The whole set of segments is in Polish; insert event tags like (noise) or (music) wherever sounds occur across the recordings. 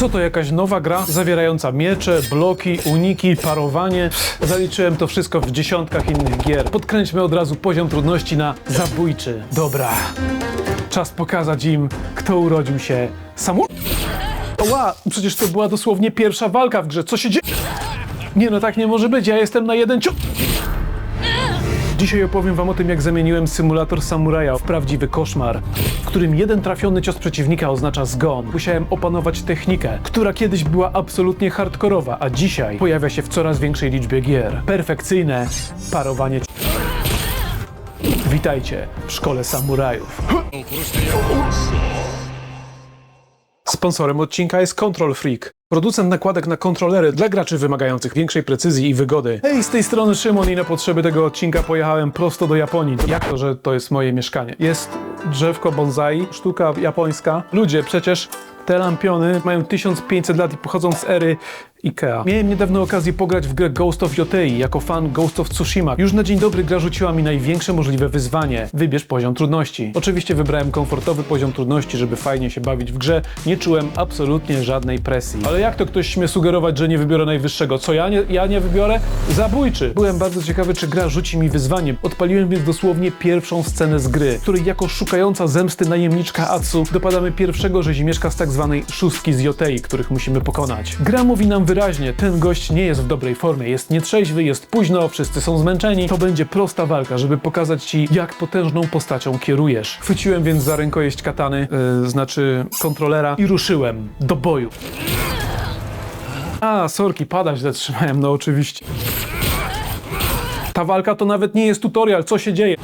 Co to jakaś nowa gra zawierająca miecze, bloki, uniki, parowanie? Zaliczyłem to wszystko w dziesiątkach innych gier. Podkręćmy od razu poziom trudności na zabójczy. Dobra. Czas pokazać im, kto urodził się samu... Ła, przecież to była dosłownie pierwsza walka w grze. Co się dzieje? Nie no, tak nie może być. Ja jestem na jeden ciu... Dzisiaj opowiem wam o tym, jak zamieniłem symulator samuraja w prawdziwy koszmar, w którym jeden trafiony cios przeciwnika oznacza zgon. Musiałem opanować technikę, która kiedyś była absolutnie hardkorowa, a dzisiaj pojawia się w coraz większej liczbie gier. Perfekcyjne parowanie. Witajcie w szkole samurajów. Sponsorem odcinka jest Control Freak. Producent nakładek na kontrolery dla graczy wymagających większej precyzji i wygody. Hej, z tej strony Szymon i na potrzeby tego odcinka pojechałem prosto do Japonii. Jak to, że to jest moje mieszkanie? Jest drzewko bonsai, sztuka japońska. Ludzie, przecież te lampiony mają 1500 lat i pochodzą z ery Ikea. Miałem niedawno okazję pograć w grę Ghost of Yotei jako fan Ghost of Tsushima. Już na dzień dobry gra rzuciła mi największe możliwe wyzwanie. Wybierz poziom trudności. Oczywiście wybrałem komfortowy poziom trudności, żeby fajnie się bawić w grze. Nie czułem absolutnie żadnej presji. Ale jak to ktoś śmie sugerować, że nie wybiorę najwyższego? Co ja nie, ja nie wybiorę? Zabójczy! Byłem bardzo ciekawy, czy gra rzuci mi wyzwanie. Odpaliłem więc dosłownie pierwszą scenę z gry, w której jako szukająca zemsty najemniczka Atsu dopadamy pierwszego rzezimieszka z tak zwanej szóstki z Jotei, których musimy pokonać. Gra mówi nam wyraźnie, ten gość nie jest w dobrej formie, jest nietrzeźwy, jest późno, wszyscy są zmęczeni. To będzie prosta walka, żeby pokazać ci, jak potężną postacią kierujesz. Chwyciłem więc za rękojeść katany, yy, znaczy kontrolera i ruszyłem do boju. A, sorki, pada źle trzymałem, no oczywiście. Ta walka to nawet nie jest tutorial, co się dzieje.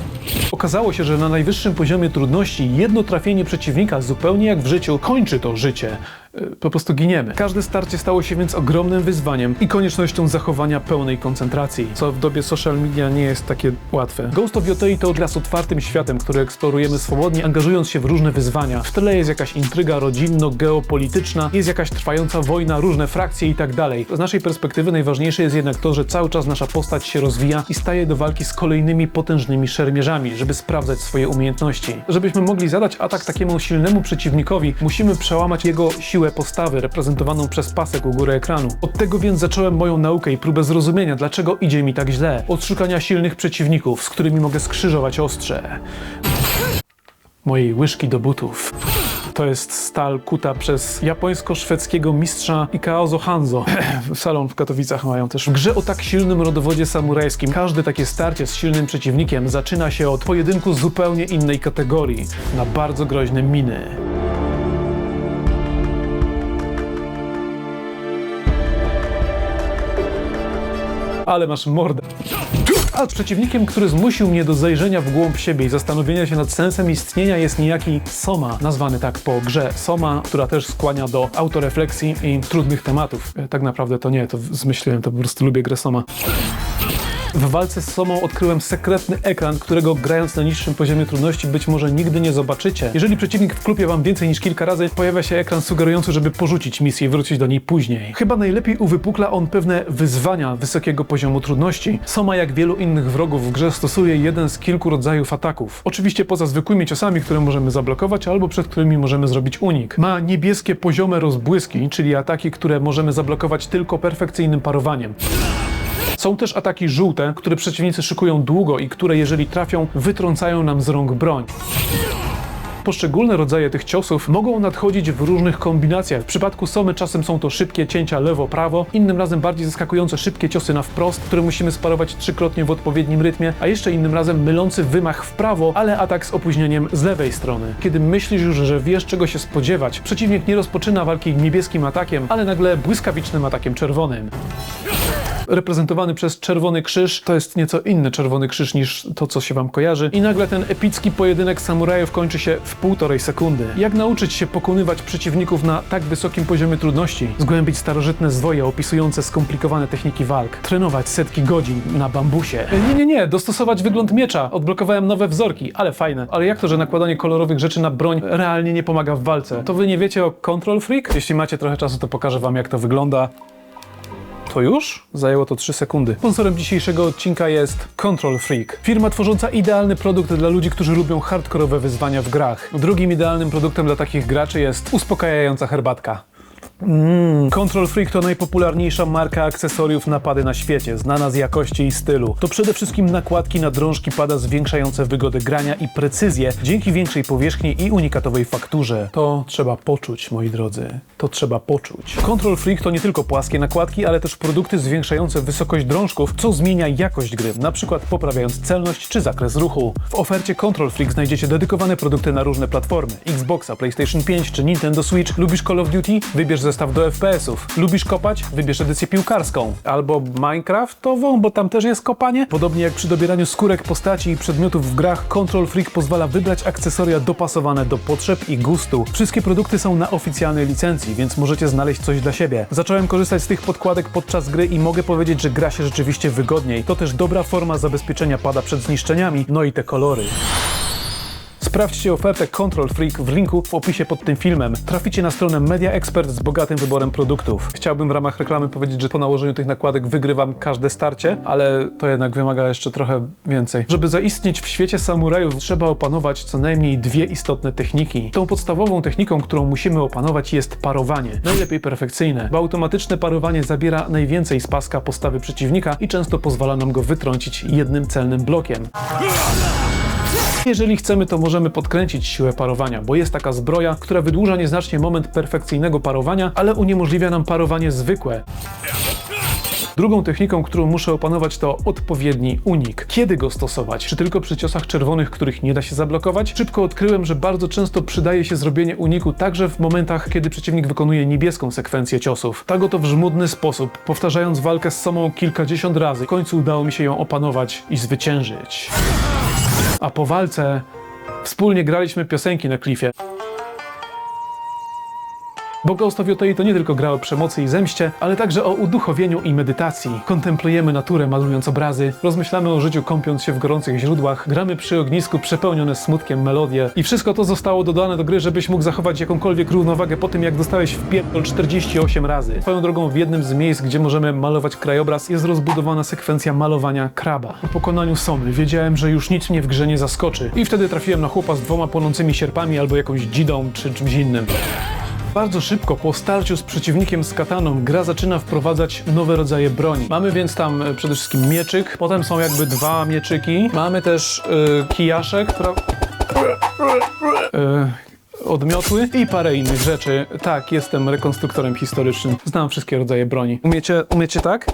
Okazało się, że na najwyższym poziomie trudności jedno trafienie przeciwnika, zupełnie jak w życiu, kończy to życie. Y, Po prostu giniemy. Każde starcie stało się więc ogromnym wyzwaniem i koniecznością zachowania pełnej koncentracji, co w dobie social media nie jest takie łatwe. Ghost of Yotei to gra z otwartym światem, który eksplorujemy swobodnie, angażując się w różne wyzwania. W tle jest jakaś intryga rodzinno-geopolityczna, jest jakaś trwająca wojna, różne frakcje i tak dalej. Z naszej perspektywy najważniejsze jest jednak to, że cały czas nasza postać się rozwija i staje do walki z kolejnymi potężnymi szermierzami, żeby sprawdzać swoje umiejętności. Żebyśmy mogli zadać atak takiemu silnemu przeciwnikowi, musimy przełamać jego siłę postawy, reprezentowaną przez pasek u góry ekranu. Od tego więc zacząłem moją naukę i próbę zrozumienia, dlaczego idzie mi tak źle. Od szukania silnych przeciwników, z którymi mogę skrzyżować ostrze. Mojej łyżki do butów. To jest stal kuta przez japońsko-szwedzkiego mistrza Ikaozo Hanzo. (clears throat) Salon w Katowicach mają też. W grze o tak silnym rodowodzie samurajskim każde takie starcie z silnym przeciwnikiem zaczyna się od pojedynku zupełnie innej kategorii, na bardzo groźne miny. Ale masz mordę. A przeciwnikiem, który zmusił mnie do zajrzenia w głąb siebie i zastanowienia się nad sensem istnienia jest niejaki Soma, nazwany tak po grze Soma, która też skłania do autorefleksji i trudnych tematów. E, Tak naprawdę to nie, to zmyśliłem, to po prostu lubię grę Soma. W walce z Somą odkryłem sekretny ekran, którego grając na niższym poziomie trudności być może nigdy nie zobaczycie. Jeżeli przeciwnik wklupie wam więcej niż kilka razy, pojawia się ekran sugerujący, żeby porzucić misję i wrócić do niej później. Chyba najlepiej uwypukla on pewne wyzwania wysokiego poziomu trudności. Soma, jak wielu innych wrogów w grze, stosuje jeden z kilku rodzajów ataków. Oczywiście poza zwykłymi ciosami, które możemy zablokować, albo przed którymi możemy zrobić unik. Ma niebieskie poziome rozbłyski, czyli ataki, które możemy zablokować tylko perfekcyjnym parowaniem. Są też ataki żółte, które przeciwnicy szykują długo i które, jeżeli trafią, wytrącają nam z rąk broń. Poszczególne rodzaje tych ciosów mogą nadchodzić w różnych kombinacjach. W przypadku Somy czasem są to szybkie cięcia lewo-prawo, innym razem bardziej zaskakujące szybkie ciosy na wprost, które musimy sparować trzykrotnie w odpowiednim rytmie, a jeszcze innym razem mylący wymach w prawo, ale atak z opóźnieniem z lewej strony. Kiedy myślisz już, że wiesz czego się spodziewać, przeciwnik nie rozpoczyna walki niebieskim atakiem, ale nagle błyskawicznym atakiem czerwonym reprezentowany przez Czerwony Krzyż. To jest nieco inny Czerwony Krzyż niż to, co się wam kojarzy. I nagle ten epicki pojedynek samurajów kończy się w półtorej sekundy. Jak nauczyć się pokonywać przeciwników na tak wysokim poziomie trudności? Zgłębić starożytne zwoje opisujące skomplikowane techniki walk. Trenować setki godzin na bambusie. E, Nie, nie, nie, dostosować wygląd miecza. Odblokowałem nowe wzorki, ale fajne. Ale jak to, że nakładanie kolorowych rzeczy na broń realnie nie pomaga w walce? To wy nie wiecie o Control Freak? Jeśli macie trochę czasu, to pokażę wam, jak to wygląda. To już? Zajęło to 3 sekundy. Sponsorem dzisiejszego odcinka jest Control Freak. Firma tworząca idealny produkt dla ludzi, którzy lubią hardkorowe wyzwania w grach. Drugim idealnym produktem dla takich graczy jest uspokajająca herbatka. Control Freak to najpopularniejsza marka akcesoriów na pady na świecie, znana z jakości i stylu. To przede wszystkim nakładki na drążki pada zwiększające wygodę grania i precyzję dzięki większej powierzchni i unikatowej fakturze. To trzeba poczuć, moi drodzy. To trzeba poczuć. Control Freak to nie tylko płaskie nakładki, ale też produkty zwiększające wysokość drążków, co zmienia jakość gry, na przykład poprawiając celność czy zakres ruchu. W ofercie Control Freak znajdziecie dedykowane produkty na różne platformy: Xboxa, PlayStation 5 czy Nintendo Switch. Lubisz Call of Duty? Wybierz zestaw do FPS-ów. Lubisz kopać? Wybierz edycję piłkarską. Albo Minecraftową, bo tam też jest kopanie. Podobnie jak przy dobieraniu skórek postaci i przedmiotów w grach, Control Freak pozwala wybrać akcesoria dopasowane do potrzeb i gustu. Wszystkie produkty są na oficjalnej licencji, więc możecie znaleźć coś dla siebie. Zacząłem korzystać z tych podkładek podczas gry i mogę powiedzieć, że gra się rzeczywiście wygodniej. To też dobra forma zabezpieczenia pada przed zniszczeniami, no i te kolory. Sprawdźcie ofertę Control Freak w linku w opisie pod tym filmem. Traficie na stronę Media Expert z bogatym wyborem produktów. Chciałbym w ramach reklamy powiedzieć, że po nałożeniu tych nakładek wygrywam każde starcie, ale to jednak wymaga jeszcze trochę więcej. Żeby zaistnieć w świecie samurajów, trzeba opanować co najmniej dwie istotne techniki. Tą podstawową techniką, którą musimy opanować jest parowanie. Najlepiej perfekcyjne, bo automatyczne parowanie zabiera najwięcej z paska postawy przeciwnika i często pozwala nam go wytrącić jednym celnym blokiem. Jeżeli chcemy, to możemy podkręcić siłę parowania, bo jest taka zbroja, która wydłuża nieznacznie moment perfekcyjnego parowania, ale uniemożliwia nam parowanie zwykłe. Drugą techniką, którą muszę opanować, to odpowiedni unik. Kiedy go stosować? Czy tylko przy ciosach czerwonych, których nie da się zablokować? Szybko odkryłem, że bardzo często przydaje się zrobienie uniku także w momentach, kiedy przeciwnik wykonuje niebieską sekwencję ciosów. Tak oto w żmudny sposób, powtarzając walkę z samą kilkadziesiąt razy, w końcu udało mi się ją opanować i zwyciężyć. A po walce wspólnie graliśmy piosenki na klifie. Yotei to nie tylko gra o przemocy i zemście, ale także o uduchowieniu i medytacji. Kontemplujemy naturę malując obrazy, rozmyślamy o życiu kąpiąc się w gorących źródłach, gramy przy ognisku przepełnione smutkiem melodie i wszystko to zostało dodane do gry, żebyś mógł zachować jakąkolwiek równowagę po tym, jak dostałeś w pierdol 48 razy. Swoją drogą w jednym z miejsc, gdzie możemy malować krajobraz, jest rozbudowana sekwencja malowania kraba. Po pokonaniu Somy wiedziałem, że już nic mnie w grze nie zaskoczy i wtedy trafiłem na chłopa z dwoma płonącymi sierpami albo jakąś dzidą czy czymś innym. Bardzo szybko po starciu z przeciwnikiem z kataną gra zaczyna wprowadzać nowe rodzaje broni. Mamy więc tam e, przede wszystkim mieczyk, potem są jakby dwa mieczyki. Mamy też e, kijaszek, pra... e, odmiotły i parę innych rzeczy. Tak, jestem rekonstruktorem historycznym. Znam wszystkie rodzaje broni. Umiecie, umiecie tak?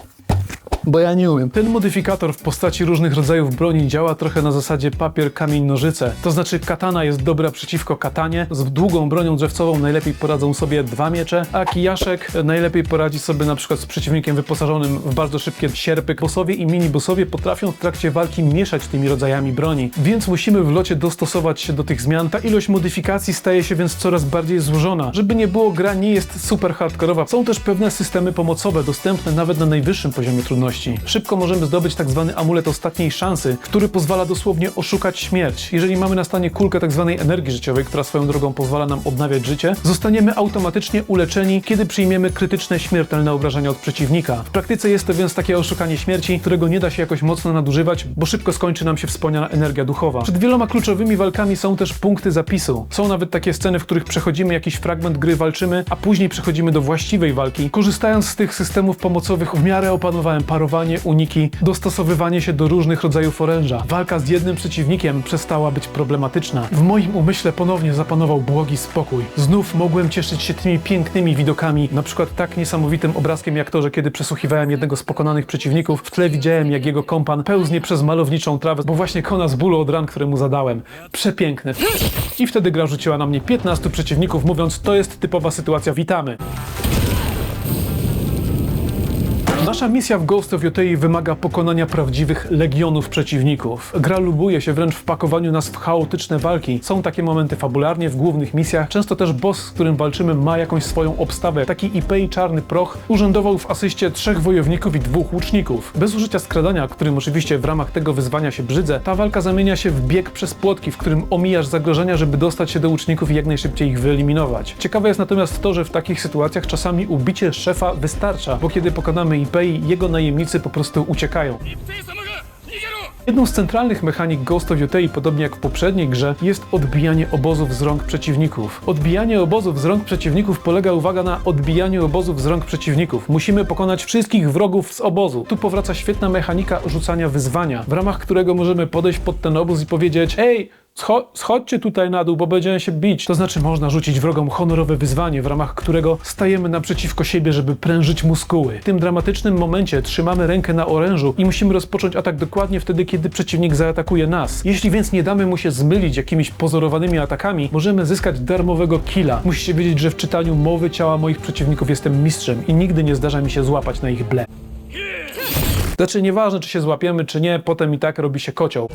Bo ja nie umiem. Ten modyfikator w postaci różnych rodzajów broni działa trochę na zasadzie papier, kamień, nożyce. To znaczy katana jest dobra przeciwko katanie, z długą bronią drzewcową najlepiej poradzą sobie dwa miecze, a kijaszek najlepiej poradzi sobie na przykład z przeciwnikiem wyposażonym w bardzo szybkie sierpy. Bossowie i mini-bossowie potrafią w trakcie walki mieszać tymi rodzajami broni, więc musimy w locie dostosować się do tych zmian. Ta ilość modyfikacji staje się więc coraz bardziej złożona. Żeby nie było, gra nie jest super hardkorowa. Są też pewne systemy pomocowe, dostępne nawet na najwyższym poziomie trudności. Szybko możemy zdobyć tak zwany amulet ostatniej szansy, który pozwala dosłownie oszukać śmierć. Jeżeli mamy na stanie kulkę tak zwanej energii życiowej, która swoją drogą pozwala nam odnawiać życie, zostaniemy automatycznie uleczeni, kiedy przyjmiemy krytyczne, śmiertelne obrażenia od przeciwnika. W praktyce jest to więc takie oszukanie śmierci, którego nie da się jakoś mocno nadużywać, bo szybko skończy nam się wspomniana energia duchowa. Przed wieloma kluczowymi walkami są też punkty zapisu. Są nawet takie sceny, w których przechodzimy jakiś fragment gry, walczymy, a później przechodzimy do właściwej walki. Korzystając z tych systemów pomocowych, w miarę opanowałem parowanie, uniki, dostosowywanie się do różnych rodzajów oręża. Walka z jednym przeciwnikiem przestała być problematyczna. W moim umyśle ponownie zapanował błogi spokój. Znów mogłem cieszyć się tymi pięknymi widokami, na przykład tak niesamowitym obrazkiem jak to, że kiedy przesłuchiwałem jednego z pokonanych przeciwników, w tle widziałem jak jego kompan pełznie przez malowniczą trawę, bo właśnie kona z bólu od ran, które mu zadałem. Przepiękne. I wtedy gra rzuciła na mnie 15 przeciwników, mówiąc, to jest typowa sytuacja, witamy. Nasza misja w Ghost of Yotei wymaga pokonania prawdziwych legionów przeciwników. Gra lubuje się wręcz w pakowaniu nas w chaotyczne walki. Są takie momenty fabularnie w głównych misjach. Często też boss, z którym walczymy, ma jakąś swoją obstawę. Taki IP Czarny Proch urzędował w asyście trzech wojowników i dwóch łuczników. Bez użycia skradania, którym oczywiście w ramach tego wyzwania się brzydzę, ta walka zamienia się w bieg przez płotki, w którym omijasz zagrożenia, żeby dostać się do łuczników i jak najszybciej ich wyeliminować. Ciekawe jest natomiast to, że w takich sytuacjach czasami ubicie szefa wystarcza, bo kiedy pokonamy jego najemnicy po prostu uciekają. Jedną z centralnych mechanik Ghost of Yotei, podobnie jak w poprzedniej grze, jest odbijanie obozów z rąk przeciwników. Odbijanie obozów z rąk przeciwników polega, uwaga, na odbijaniu obozów z rąk przeciwników. Musimy pokonać wszystkich wrogów z obozu. Tu powraca świetna mechanika rzucania wyzwania, w ramach którego możemy podejść pod ten obóz i powiedzieć Ej, Scho- schodźcie tutaj na dół, bo będziemy się bić. To znaczy można rzucić wrogom honorowe wyzwanie, w ramach którego stajemy naprzeciwko siebie, żeby prężyć muskuły. W tym dramatycznym momencie trzymamy rękę na orężu i musimy rozpocząć atak dokładnie wtedy, kiedy przeciwnik zaatakuje nas. Jeśli więc nie damy mu się zmylić jakimiś pozorowanymi atakami, możemy zyskać darmowego killa. Musicie wiedzieć, że w czytaniu mowy ciała moich przeciwników jestem mistrzem i nigdy nie zdarza mi się złapać na ich ble. Znaczy, nieważne czy się złapiemy, czy nie, potem i tak robi się kocioł.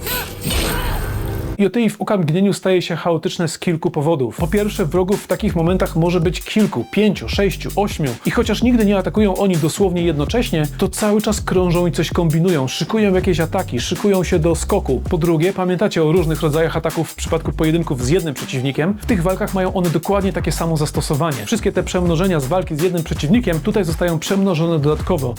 Jotei w ukamgnieniu staje się chaotyczne z kilku powodów. Po pierwsze, wrogów w takich momentach może być kilku, pięciu, sześciu, ośmiu. I chociaż nigdy nie atakują oni dosłownie jednocześnie, to cały czas krążą i coś kombinują, szykują jakieś ataki, szykują się do skoku. Po drugie, pamiętacie o różnych rodzajach ataków w przypadku pojedynków z jednym przeciwnikiem? W tych walkach mają one dokładnie takie samo zastosowanie. Wszystkie te przemnożenia z walki z jednym przeciwnikiem tutaj zostają przemnożone dodatkowo.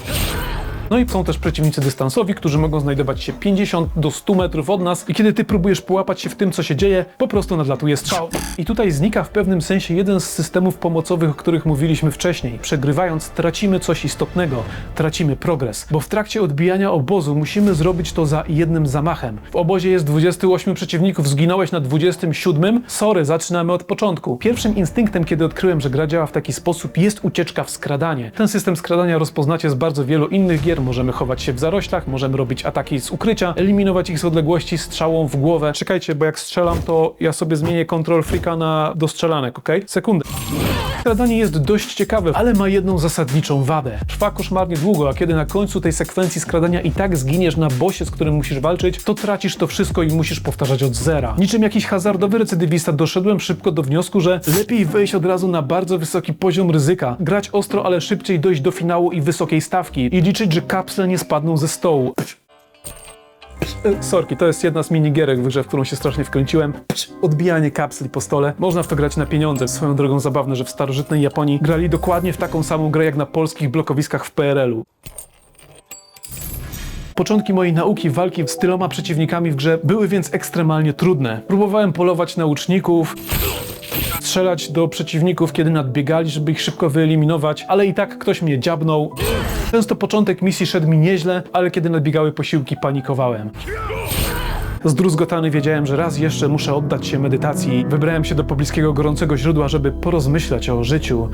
No i są też przeciwnicy dystansowi, którzy mogą znajdować się 50 do 100 metrów od nas i kiedy ty próbujesz połapać się w tym, co się dzieje, po prostu nadlatuje strzał. I tutaj znika w pewnym sensie jeden z systemów pomocowych, o których mówiliśmy wcześniej. Przegrywając, tracimy coś istotnego, tracimy progres, bo w trakcie odbijania obozu musimy zrobić to za jednym zamachem. W obozie jest 28 przeciwników, zginąłeś na 27? Sorry, zaczynamy od początku. Pierwszym instynktem, kiedy odkryłem, że gra działa w taki sposób, jest ucieczka w skradanie. Ten system skradania rozpoznacie z bardzo wielu innych gier, możemy chować się w zaroślach, możemy robić ataki z ukrycia, eliminować ich z odległości strzałą w głowę. Czekajcie, bo jak strzelam, to ja sobie zmienię kontrol freaka na do strzelanek, ok? Sekundę. Skradanie jest dość ciekawe, ale ma jedną zasadniczą wadę. Trwa koszmarnie długo, a kiedy na końcu tej sekwencji skradania i tak zginiesz na bosie, z którym musisz walczyć, to tracisz to wszystko i musisz powtarzać od zera. Niczym jakiś hazardowy recydywista doszedłem szybko do wniosku, że lepiej wejść od razu na bardzo wysoki poziom ryzyka, grać ostro, ale szybciej dojść do finału i wysokiej stawki i liczyć, że kapsle nie spadną ze stołu. Sorki, to jest jedna z minigierek w grze, w którą się strasznie wkręciłem. Odbijanie kapsli po stole. Można w to grać na pieniądze. Swoją drogą zabawne, że w starożytnej Japonii grali dokładnie w taką samą grę jak na polskich blokowiskach w PRL-u. Początki mojej nauki walki z tyloma przeciwnikami w grze były więc ekstremalnie trudne. Próbowałem polować na łuczników, strzelać do przeciwników, kiedy nadbiegali, żeby ich szybko wyeliminować, ale i tak ktoś mnie dziabnął. Często początek misji szedł mi nieźle, ale kiedy nadbiegały posiłki, panikowałem. Zdruzgotany wiedziałem, że raz jeszcze muszę oddać się medytacji. Wybrałem się do pobliskiego gorącego źródła, żeby porozmyślać o życiu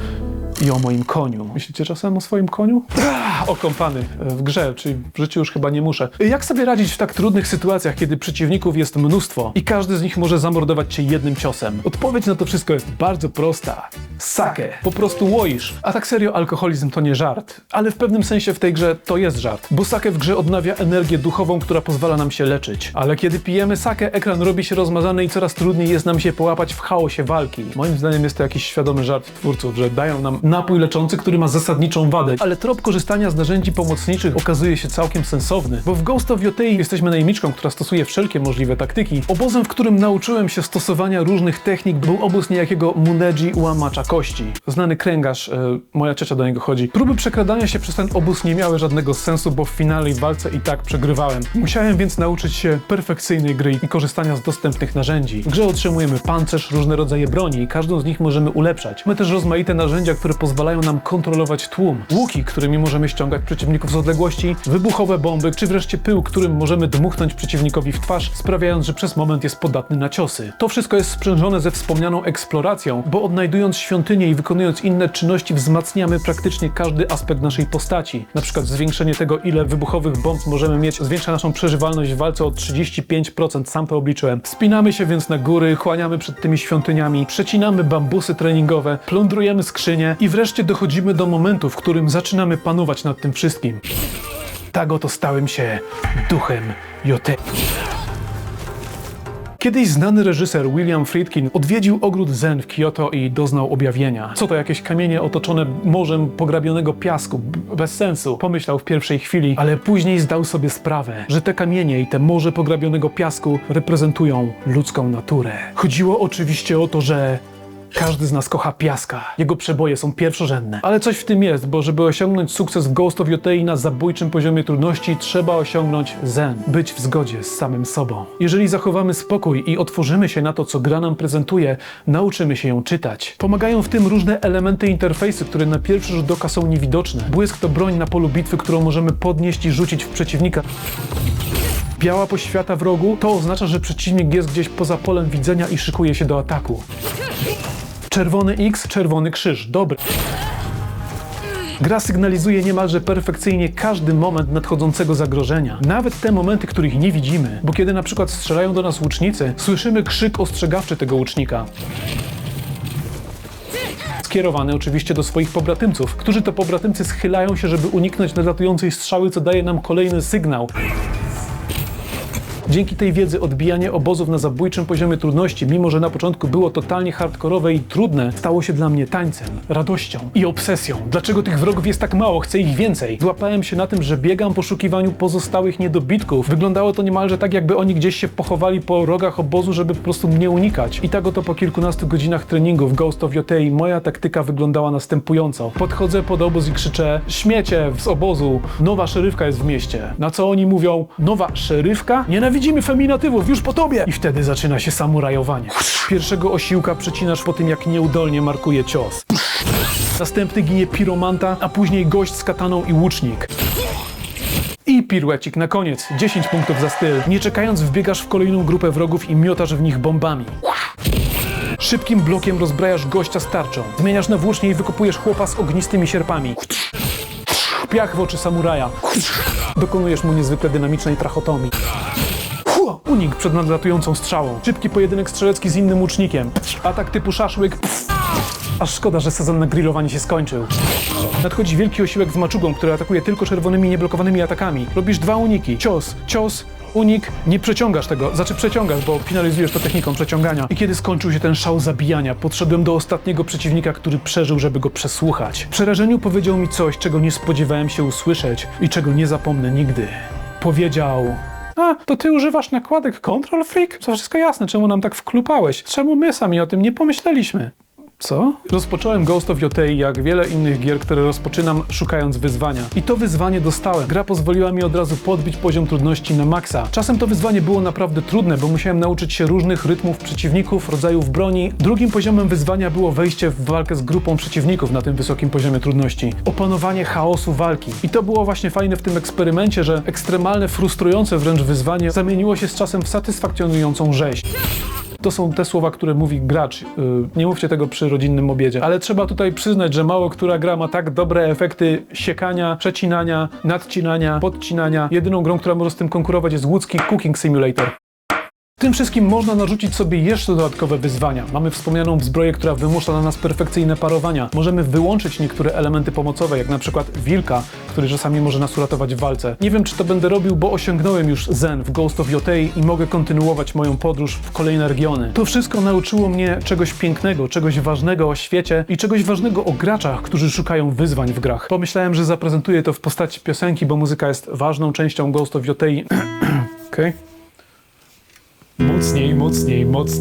i o moim koniu. Myślicie czasem o swoim koniu? Ah, okąpany w grze, czyli w życiu już chyba nie muszę. Jak sobie radzić w tak trudnych sytuacjach, kiedy przeciwników jest mnóstwo i każdy z nich może zamordować cię jednym ciosem? Odpowiedź na to wszystko jest bardzo prosta. Sake. Po prostu łoisz. A tak serio, alkoholizm to nie żart. Ale w pewnym sensie w tej grze to jest żart. Bo sake w grze odnawia energię duchową, która pozwala nam się leczyć. Ale kiedy pijemy sake, ekran robi się rozmazany i coraz trudniej jest nam się połapać w chaosie walki. Moim zdaniem jest to jakiś świadomy żart twórców, że dają nam napój leczący, który ma zasadniczą wadę. Ale trop korzystania z narzędzi pomocniczych okazuje się całkiem sensowny. Bo w Ghost of Yotei jesteśmy najemniczką, która stosuje wszelkie możliwe taktyki. Obozem, w którym nauczyłem się stosowania różnych technik, był obóz niejakiego Muneji Łamacza Kości. Znany kręgarz, e, moja ciocia do niego chodzi. Próby przekradania się przez ten obóz nie miały żadnego sensu, bo w finalnej walce i tak przegrywałem. Musiałem więc nauczyć się perfekcyjnej gry i korzystania z dostępnych narzędzi. W grze otrzymujemy pancerz, różne rodzaje broni i każdą z nich możemy ulepszać. My też rozmaite narzędzia, które pozwalają nam kontrolować tłum. Łuki, którymi możemy ściągać przeciwników z odległości, wybuchowe bomby, czy wreszcie pył, którym możemy dmuchnąć przeciwnikowi w twarz, sprawiając, że przez moment jest podatny na ciosy. To wszystko jest sprzężone ze wspomnianą eksploracją, bo odnajdując świątynię i wykonując inne czynności wzmacniamy praktycznie każdy aspekt naszej postaci. Na przykład zwiększenie tego, ile wybuchowych bomb możemy mieć, zwiększa naszą przeżywalność w walce o 35%, sam to obliczyłem. Wspinamy się więc na góry, kłaniamy przed tymi świątyniami, przecinamy bambusy treningowe, plądrujemy skrzynie i wreszcie dochodzimy do momentu, w którym zaczynamy panować nad tym wszystkim. Tak oto stałem się duchem Jotei. Kiedyś znany reżyser William Friedkin odwiedził ogród Zen w Kyoto i doznał objawienia. Co to jakieś kamienie otoczone morzem pograbionego piasku? Bez sensu, pomyślał w pierwszej chwili, ale później zdał sobie sprawę, że te kamienie i te morze pograbionego piasku reprezentują ludzką naturę. Chodziło oczywiście o to, że Każdy z nas kocha piaska. Jego przeboje są pierwszorzędne. Ale coś w tym jest, bo żeby osiągnąć sukces w Ghost of Yotei na zabójczym poziomie trudności, trzeba osiągnąć zen. Być w zgodzie z samym sobą. Jeżeli zachowamy spokój i otworzymy się na to, co gra nam prezentuje, nauczymy się ją czytać. Pomagają w tym różne elementy interfejsu, które na pierwszy rzut oka są niewidoczne. Błysk to broń na polu bitwy, którą możemy podnieść i rzucić w przeciwnika. Biała poświata w rogu to oznacza, że przeciwnik jest gdzieś poza polem widzenia i szykuje się do ataku. Czerwony X, czerwony krzyż. Dobry. Gra sygnalizuje niemalże perfekcyjnie każdy moment nadchodzącego zagrożenia. Nawet te momenty, których nie widzimy. Bo kiedy na przykład strzelają do nas łucznicy, słyszymy krzyk ostrzegawczy tego łucznika. Skierowany oczywiście do swoich pobratymców, którzy to pobratymcy schylają się, żeby uniknąć nadlatującej strzały, co daje nam kolejny sygnał. Dzięki tej wiedzy odbijanie obozów na zabójczym poziomie trudności, mimo że na początku było totalnie hardkorowe i trudne, stało się dla mnie tańcem, radością i obsesją. Dlaczego tych wrogów jest tak mało? Chcę ich więcej. Złapałem się na tym, że biegam w poszukiwaniu pozostałych niedobitków. Wyglądało to niemalże tak, jakby oni gdzieś się pochowali po rogach obozu, żeby po prostu mnie unikać. I tak oto po kilkunastu godzinach treningu w Ghost of Yotei moja taktyka wyglądała następująco. Podchodzę pod obóz i krzyczę śmiecie z obozu, nowa szerywka jest w mieście. Na co oni mówią, nowa szerywka? Nienawidzimy feminatywów, już po tobie! I wtedy zaczyna się samurajowanie. Pierwszego osiłka przecinasz po tym, jak nieudolnie markuje cios. Następny ginie piromanta, a później gość z kataną i łucznik. I piruecik na koniec. 10 punktów za styl. Nie czekając wbiegasz w kolejną grupę wrogów i miotasz w nich bombami. Szybkim blokiem rozbrajasz gościa z tarczą. Zmieniasz na włócznie i wykopujesz chłopa z ognistymi sierpami. Piach w oczy samuraja. Dokonujesz mu niezwykle dynamicznej trachotomii. Unik przed nadlatującą strzałą. Szybki pojedynek strzelecki z innym łucznikiem. Atak typu szaszłyk. Aż szkoda, że sezon na grillowanie się skończył. Nadchodzi wielki osiłek z maczugą, który atakuje tylko czerwonymi, nieblokowanymi atakami. Robisz dwa uniki. Cios, cios, unik. Nie przeciągasz tego. Znaczy przeciągasz, bo finalizujesz to techniką przeciągania. I kiedy skończył się ten szał zabijania, podszedłem do ostatniego przeciwnika, który przeżył, żeby go przesłuchać. W przerażeniu powiedział mi coś, czego nie spodziewałem się usłyszeć i czego nie zapomnę nigdy. Powiedział... A, to ty używasz nakładek Control Freak? To wszystko jasne, czemu nam tak wklupałeś? Czemu my sami o tym nie pomyśleliśmy? Co? Rozpocząłem Ghost of Yotei jak wiele innych gier, które rozpoczynam szukając wyzwania. I to wyzwanie dostałem. Gra pozwoliła mi od razu podbić poziom trudności na maksa. Czasem to wyzwanie było naprawdę trudne, bo musiałem nauczyć się różnych rytmów przeciwników, rodzajów broni. Drugim poziomem wyzwania było wejście w walkę z grupą przeciwników na tym wysokim poziomie trudności. Opanowanie chaosu walki. I to było właśnie fajne w tym eksperymencie, że ekstremalne, frustrujące wręcz wyzwanie zamieniło się z czasem w satysfakcjonującą rzeź. To są te słowa, które mówi gracz. Yy, Nie mówcie tego przy rodzinnym obiedzie. Ale trzeba tutaj przyznać, że mało która gra ma tak dobre efekty siekania, przecinania, nadcinania, podcinania. Jedyną grą, która może z tym konkurować jest łódzki Cooking Simulator. Tym wszystkim można narzucić sobie jeszcze dodatkowe wyzwania. Mamy wspomnianą zbroję, która wymusza na nas perfekcyjne parowania. Możemy wyłączyć niektóre elementy pomocowe, jak na przykład wilka, który czasami może nas uratować w walce. Nie wiem, czy to będę robił, bo osiągnąłem już zen w Ghost of Yotei i mogę kontynuować moją podróż w kolejne regiony. To wszystko nauczyło mnie czegoś pięknego, czegoś ważnego o świecie i czegoś ważnego o graczach, którzy szukają wyzwań w grach. Pomyślałem, że zaprezentuję to w postaci piosenki, bo muzyka jest ważną częścią Ghost of Yotei. (clears throat) Okej. Mocniej, mocniej, mocniej.